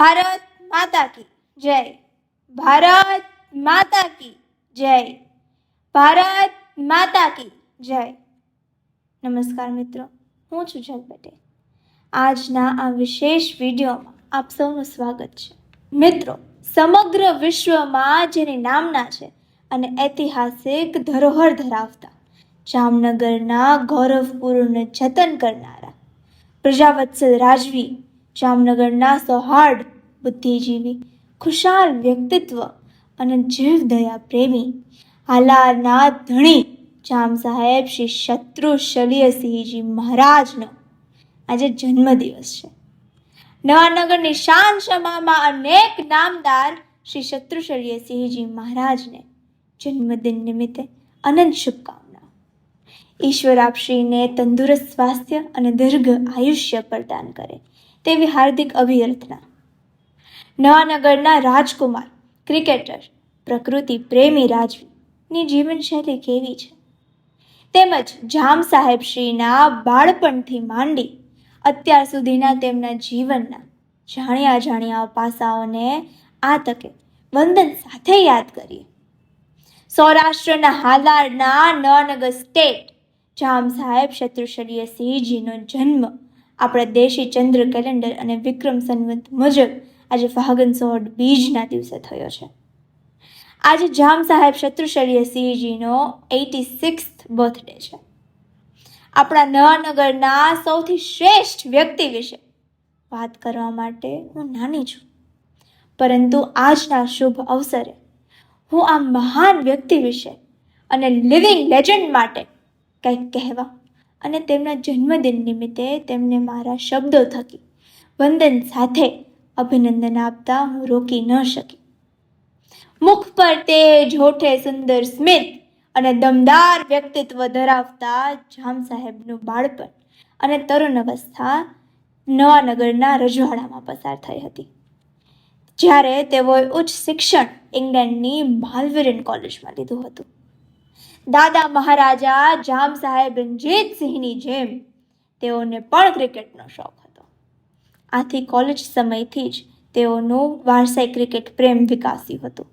ભારત માતા કી જય. ભારત માતા કી જય. ભારત માતા કી જય. નમસ્કાર મિત્રો, હું છું જલ પટેલ. આજના આ વિશેષ વિડીયોમાં આપ સૌનું સ્વાગત છે. મિત્રો, સમગ્ર વિશ્વમાં જેની નામના છે અને ઐતિહાસિક ધરોહર ધરાવતા જામનગરના ગૌરવપૂર્ણ જતન કરનારા પ્રજાવત્સલ રાજવી જામનગરના સૌહાર્દ બુદ્ધિજીવી, ખુશાલ વ્યક્તિત્વ અને જીવદયા પ્રેમી હાલારના ધણી જામ સાહેબ શ્રી શત્રુશલ્યસિંહજી મહારાજનો આજે જન્મદિવસ છે. નવાનગરની શાન શમામાં અનેક નામદાર શ્રી શત્રુશલ્યસિંહજી મહારાજને જન્મદિન નિમિત્તે અનંત શુભકામના. ઈશ્વર આપશ્રીને તંદુરસ્ત સ્વાસ્થ્ય અને દીર્ઘ આયુષ્ય પ્રદાન કરે. તેવી હાર્દિક અભિયર્થના નવાનગરના રાજકુમાર, ક્રિકેટર, પ્રકૃતિ પ્રેમી રાજવીની જીવનશૈલી કેવી છે? તેમજ જામ સાહેબ શ્રીના બાળપણથી માંડી અત્યાર સુધીના તેમના જીવનના જાણ્યા જાણ્યા પાસાઓને આ તકે વંદન સાથે યાદ કરીએ. સૌરાષ્ટ્રના હાલારના નવાનગર સ્ટેટ જામ સાહેબ શત્રુશલ્ય સિંહજીનો જન્મ આપણા દેશી ચંદ્ર કેલેન્ડર અને વિક્રમ સંવત મુજબ આજે ફાગન સોળ બીજના દિવસે થયો છે. આજે જામ સાહેબ શત્રુશલ્ય સિંહજીનો એટી સિક્સ બર્થડે છે. આપણા નવાનગરના સૌથી શ્રેષ્ઠ વ્યક્તિ વિશે વાત કરવા માટે હું નાની છું. પરંતુ આજના શુભ અવસરે હું આ મહાન વ્યક્તિ વિશે અને લિવિંગ લેજન્ડ માટે કંઈક કહેવા અને તેમના જન્મદિન નિમિત્તે તેમને મારા શબ્દો થકી વંદન સાથે અભિનંદન આપતા હું રોકી ન શકી. મુખ પર તેજ હોઠે સુંદર સ્મિત અને દમદાર વ્યક્તિત્વ ધરાવતા જામ સાહેબનું બાળપણ અને તરુણ અવસ્થા નવાનગરના રજવાડામાં પસાર થઈ હતી. જ્યારે તેઓએ ઉચ્ચ શિક્ષણ ઇંગ્લેન્ડની માલવેરન કોલેજમાં લીધું હતું. દાદા મહારાજા જામ સાહેબ રણજીતસિંહની જેમ તેઓને પણ ક્રિકેટનો શોખ હતો. આથી કોલેજ સમયથી જ તેઓનું વારસાઈ ક્રિકેટ પ્રેમ વિકાસ્યું હતું.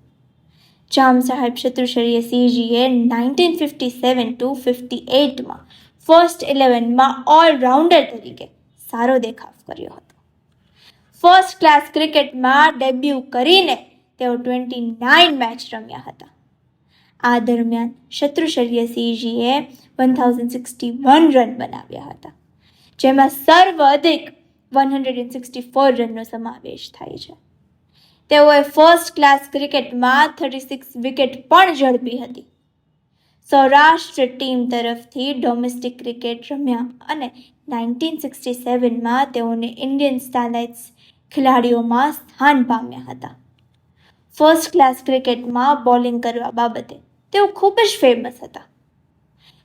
Jam Saheb Shatrushalya સિંહજીએ nineteen fifty seven to fifty એઇટમાં first ઇલેવનમાં ઓલરાઉન્ડર તરીકે સારો દેખાવ કર્યો હતો. ફર્સ્ટ ક્લાસ ક્રિકેટમાં ડેબ્યુ કરીને તેઓ ટ્વેન્ટી નાઇન મેચ રમ્યા હતા. આ દરમિયાન શત્રુશલ્યસિંહજીએ one thousand sixty one run બનાવ્યા હતા, જેમાં સર્વાધિક one hundred and sixty four રનનો સમાવેશ થાય છે. તેઓએ ફર્સ્ટ ક્લાસ ક્રિકેટમાં થર્ટી સિક્સ વિકેટ પણ ઝડપી હતી. સૌરાષ્ટ્ર ટીમ તરફથી ડોમેસ્ટિક ક્રિકેટ રમ્યા અને નાઇન્ટીન સિક્સટી સેવનમાં તેઓને ઇન્ડિયન સ્ટારલાઇટ્સ ખેલાડીઓમાં સ્થાન પામ્યા હતા. ફર્સ્ટ ક્લાસ ક્રિકેટમાં બોલિંગ કરવા બાબતે તેઓ ખૂબ જ ફેમસ હતા.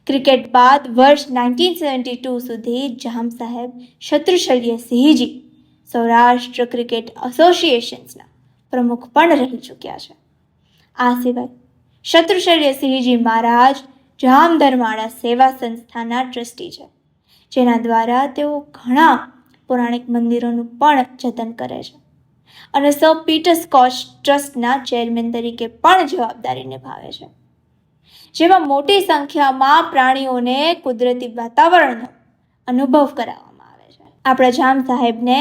ક્રિકેટ બાદ વર્ષ નાઇન્ટીન સેવન્ટી ટુ સુધી જામ સાહેબ શત્રુશલ્ય સિંહજી સૌરાષ્ટ્ર ક્રિકેટ એસોસિએશન્સના પ્રમુખ પણ રહી ચૂક્યા છે. આ સિવાય શત્રુશલ્ય સિંહજી મહારાજ જામ ધર્માળા સેવા સંસ્થાના ટ્રસ્ટી છે, જેના દ્વારા તેઓ ઘણા પૌરાણિક મંદિરોનું પણ જતન કરે છે અને સર પીટર સ્કોચ ટ્રસ્ટના ચેરમેન તરીકે પણ જવાબદારી નિભાવે છે. જેમાં મોટી સંખ્યામાં પ્રાણીઓને કુદરતી વાતાવરણનો અનુભવ કરાવવામાં આવે છે. આપણા જામ સાહેબને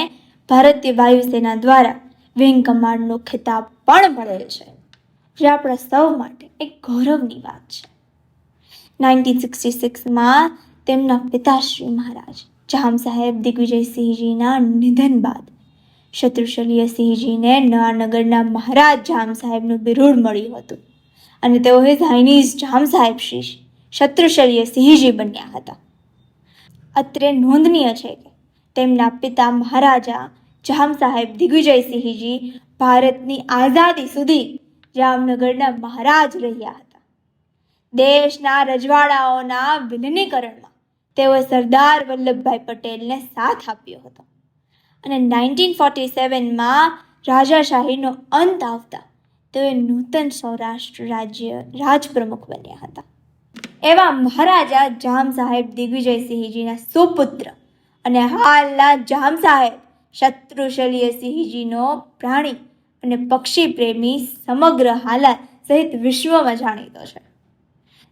ભારતીય વાયુસેના દ્વારા વિંગ કમાન્ડનો ખિતાબ પણ મળેલ છે, જે આપણા સૌ માટે એક ગૌરવની વાત છે. નાઇન્ટીન સિક્સટી સિક્સમાં તેમના પિતાશ્રી મહારાજ જામ સાહેબ દિગ્વિજયસિંહજીના નિધન બાદ શત્રુશલ્ય સિંહજીને નવાનગરના મહારાજ જામ સાહેબનું બિરુદ મળ્યું હતું. અને તેઓ ઝાઇનીઝ જામ સાહેબ શ્રી શત્રુશલ્ય સિંહજી બન્યા હતા. અત્રે નોંધનીય છે કે તેમના પિતા મહારાજા જામ સાહેબ દિગ્વિજયસિંહજી ભારતની આઝાદી સુધી જામનગરના મહારાજ રહ્યા હતા. દેશના રજવાડાઓના વિલીનીકરણમાં તેઓએ સરદાર વલ્લભભાઈ પટેલને સાથ આપ્યો હતો. અને નાઇન્ટીન ફોર્ટી સેવનમાં રાજાશાહીનો અંત આવતા તેઓએ નૂતન સૌરાષ્ટ્ર રાજ્ય રાજપ્રમુખ બન્યા હતા. એવા મહારાજા જામ સાહેબ દિગ્વિજયસિંહજીના સુપુત્ર અને હાલના જામ સાહેબ શત્રુશલ્ય સિંહજીનો પ્રાણી અને પક્ષી પ્રેમી સમગ્ર હાલાત સહિત વિશ્વમાં જાણીતો છે.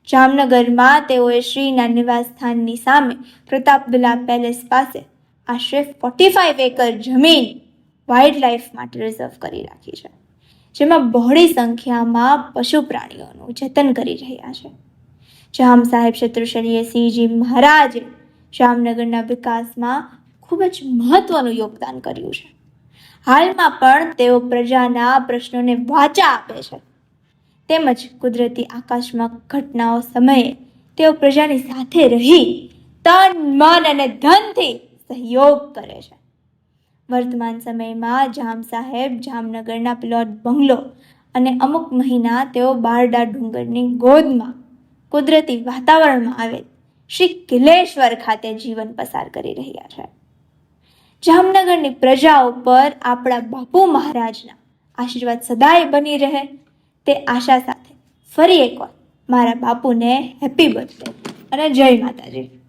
જામનગરમાં તેઓએ શ્રીના નિવાસસ્થાનની સામે પ્રતાપદુલ્લા પેલેસ પાસે આશરે ફોર્ટી ફાઇવ એકર જમીન વાઇલ્ડ લાઈફ માટે રિઝર્વ કરી રાખી છે. જેમાં બહોળી સંખ્યામાં પશુ પ્રાણીઓનું જતન કરી રહ્યા છે. જામ સાહેબ શત્રુશલ્ય સિંહજી મહારાજે જામનગરના વિકાસમાં ખૂબ જ મહત્વનું યોગદાન કર્યું છે. હાલમાં પણ તેઓ પ્રજાના પ્રશ્નોને વાચા આપે છે. તેમજ કુદરતી આકાશમાં ઘટનાઓ સમયે તેઓ પ્રજાની સાથે રહી તન, મન અને ધનથી સહયોગ કરે છે. વર્તમાન સમયમાં જામ સાહેબ જામનગરના પ્લોટ બંગલો અને અમુક મહિના તેઓ બારડા ડુંગરની ગોદમાં કુદરતી વાતાવરણમાં આવેલ શ્રી કિલેશ્વર ખાતે જીવન પસાર કરી રહ્યા છે. જામનગરની પ્રજા ઉપર આપણા બાપુ મહારાજના આશીર્વાદ સદાય બની રહે તે આશા સાથે ફરી એકવાર મારા બાપુને હેપી બર્થડે અને જય માતાજી.